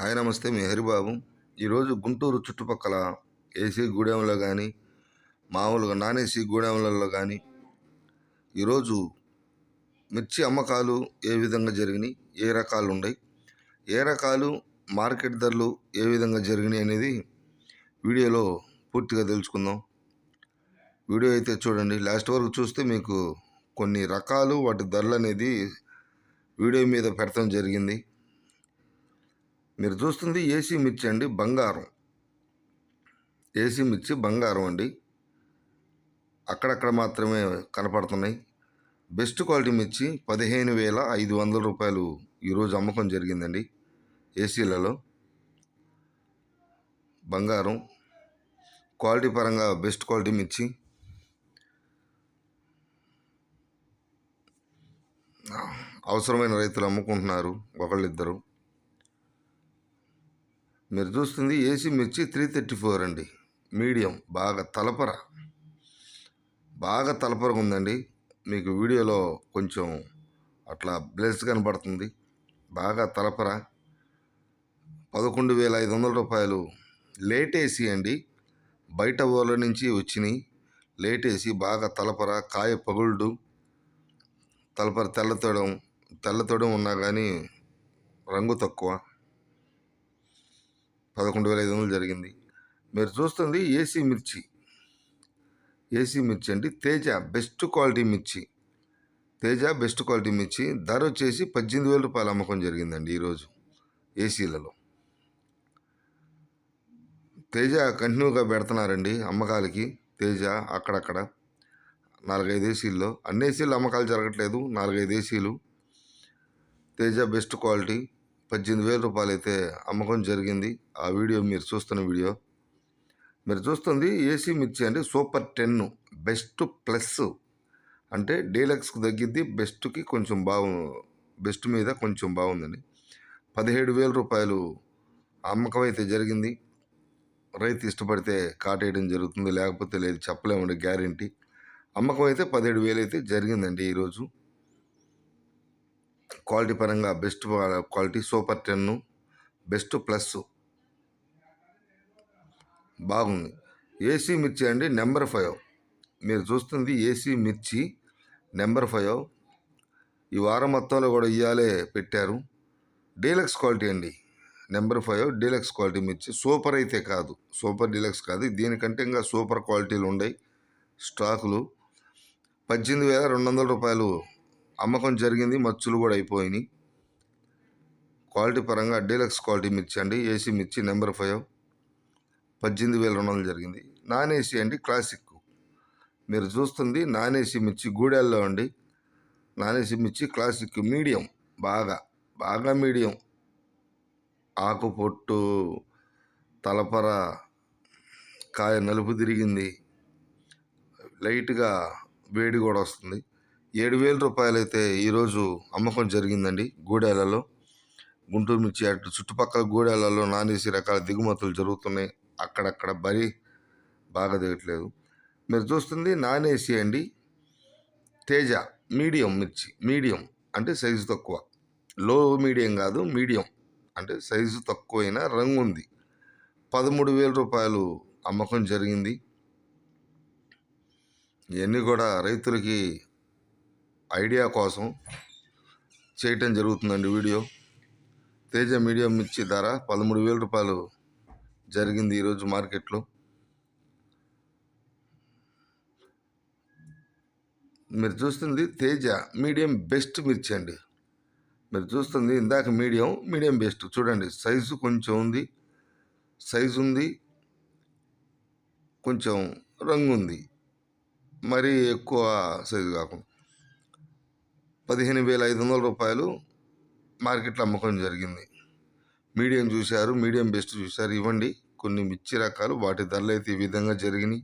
Hi నమస్తే మీ హరిబాబు. ఈరోజు గుంటూరు చుట్టుపక్కల ఏసీ గూడెంలో కానీ మామూలుగా నాన్ ఏసీ గూడెంలలో కానీ ఈరోజు మిర్చి అమ్మకాలు ఏ విధంగా జరిగినాయి ఏ రకాలు ఉన్నాయి ఏ రకాలు మార్కెట్ ధరలు ఏ విధంగా జరిగినాయి అనేది వీడియోలో పూర్తిగా తెలుసుకుందాం. వీడియో అయితే చూడండి లాస్ట్ వరకు చూస్తే మీకు కొన్ని రకాలు వాటి ధరలు అనేది వీడియో మీద పెడతాం జరిగింది. మీరు చూస్తుంది ఏసీ మిర్చి అండి బంగారం. ఏసీ మిర్చి బంగారం అండి. అక్కడక్కడ మాత్రమే కనపడుతున్నాయి. బెస్ట్ క్వాలిటీ మిర్చి పదిహేను వేల ఐదు వందల రూపాయలు ఈరోజు అమ్మకం జరిగిందండి ఏసీలలో. బంగారం క్వాలిటీ పరంగా బెస్ట్ క్వాలిటీ మిర్చి. అవసరమైన రైతులు అమ్ముకుంటున్నారు ఒకళ్ళిద్దరు. మీరు చూస్తుంది ఏసీ మిర్చి త్రీ థర్టీ ఫోర్ అండి. మీడియం బాగా తలపర. బాగా తలపరగా ఉందండి. మీకు వీడియోలో కొంచెం అట్లా బ్లెస్ కనబడుతుంది బాగా తలపర. పదకొండు వేల ఐదు వందల రూపాయలు లేట్ ఏసీ అండి. బయట ఊర్ల నుంచి వచ్చినాయి. లేట్ ఏసీ బాగా తలపర కాయ పగుళ్ళు తలపర తెల్లతోడం తెల్లతోడం ఉన్నా కానీ రంగు తక్కువ. పదకొండు వేల ఐదు వందలు జరిగింది. మీరు చూస్తుంది ఏసీ మిర్చి. ఏసీ మిర్చి అండి తేజ బెస్ట్ క్వాలిటీ మిర్చి. తేజ బెస్ట్ క్వాలిటీ మిర్చి. ధర వచ్చేసి పద్దెనిమిది వేల రూపాయలు అమ్మకం జరిగిందండి ఈరోజు ఏసీలలో. తేజ కంటిన్యూగా పెడుతున్నారండి అమ్మకాలకి. తేజ అక్కడక్కడ నాలుగైదు ఏసీల్లో. అన్ని ఏసీలు అమ్మకాలు జరగట్లేదు నాలుగైదు ఏసీలు. Teja best quality. పద్దెనిమిది వేల రూపాయలు అయితే అమ్మకం జరిగింది. ఆ వీడియో మీరు చూస్తున్న వీడియో. మీరు చూస్తుంది ఏసీ మిర్చి అంటే సూపర్ టెన్ బెస్ట్ ప్లస్. అంటే డీలక్స్కి తగ్గిద్ది బెస్ట్కి కొంచెం బాగు బెస్ట్ మీద కొంచెం బాగుందండి. పదిహేడు వేల రూపాయలు అమ్మకం అయితే జరిగింది. రైతు ఇష్టపడితే కాటేయడం జరుగుతుంది లేకపోతే లేదు చెప్పలేమండి గ్యారంటీ. అమ్మకం అయితే పదిహేడు వేలు అయితే జరిగిందండి ఈరోజు. క్వాలిటీ పరంగా best quality super ten best plus బాగుంది. ఏసీ మిర్చి అండి నెంబర్ ఫైవ్. మీరు చూస్తుంది ఏసీ మిర్చి నెంబర్ ఫైవ్. ఈ వారం మొత్తంలో కూడా ఇయ్యాలే పెట్టారు. డీలక్స్ క్వాలిటీ అండి నెంబర్ ఫైవ్. డీలక్స్ క్వాలిటీ మిర్చి సూపర్ అయితే కాదు. సూపర్ డీలక్స్ కాదు. దీనికంటే ఇంకా సూపర్ క్వాలిటీలు ఉన్నాయి స్టాకులు పద్దెనిమిది వేల రెండు వందల రూపాయలు అమ్మకం జరిగింది మచ్చులు కూడా అయిపోయినాయి. క్వాలిటీ పరంగా డీలక్స్ క్వాలిటీ మిర్చి అండి ఏసీ మిర్చి నెంబర్ ఫైవ్. పద్దెనిమిది వేల రెండు వందలు జరిగింది. నాన్ ఏసీ అండి క్లాసిక్. మీరు చూస్తుంది నాన్ ఏసీ మిర్చి గూడెల్లో అండి. నాన్ ఏసీ మిర్చి క్లాసిక్ మీడియం బాగా బాగా మీడియం. ఆకుపొట్టు తలపర కాయ నలుపు తిరిగింది. లైట్గా వేడి కూడా వస్తుంది. ఏడు వేల రూపాయలు అయితే ఈరోజు అమ్మకం జరిగిందండి గూడెలలో. గుంటూరు మిర్చి అటు చుట్టుపక్కల గూడెలలో నాన్ రకాల దిగుమతులు జరుగుతున్నాయి. అక్కడక్కడ బరి బాగా దిగట్లేదు. మీరు చూస్తుంది నాన్ ఏసీ అండి. తేజ మీడియం మిర్చి మీడియం అంటే సైజు తక్కువ. లో మీడియం కాదు మీడియం అంటే సైజు తక్కువైన రంగు ఉంది. పదమూడు వేల రూపాయలు అమ్మకం జరిగింది. ఇవన్నీ కూడా రైతులకి ఐడియా కోసం చేయటం జరుగుతుందండి వీడియో. తేజ మీడియం మిర్చి ధర పదమూడు వేల రూపాయలు జరిగింది ఈరోజు మార్కెట్లో. మీరు చూస్తుంది తేజ మీడియం బెస్ట్ మిర్చి అండి. మీరు చూస్తుంది ఇందాక మీడియం మీడియం బెస్ట్. చూడండి సైజు కొంచెం ఉంది. సైజు ఉంది కొంచెం రంగు ఉంది. మరీ ఎక్కువ సైజు కాకుండా. పదిహేను వేల ఐదు వందల రూపాయలు మార్కెట్లో అమ్మకం జరిగింది. మీడియం చూశారు మీడియం బెస్ట్ చూశారు. ఇవ్వండి కొన్ని మిర్చి రకాలు వాటి ధరలు అయితే ఈ విధంగా జరిగినాయి.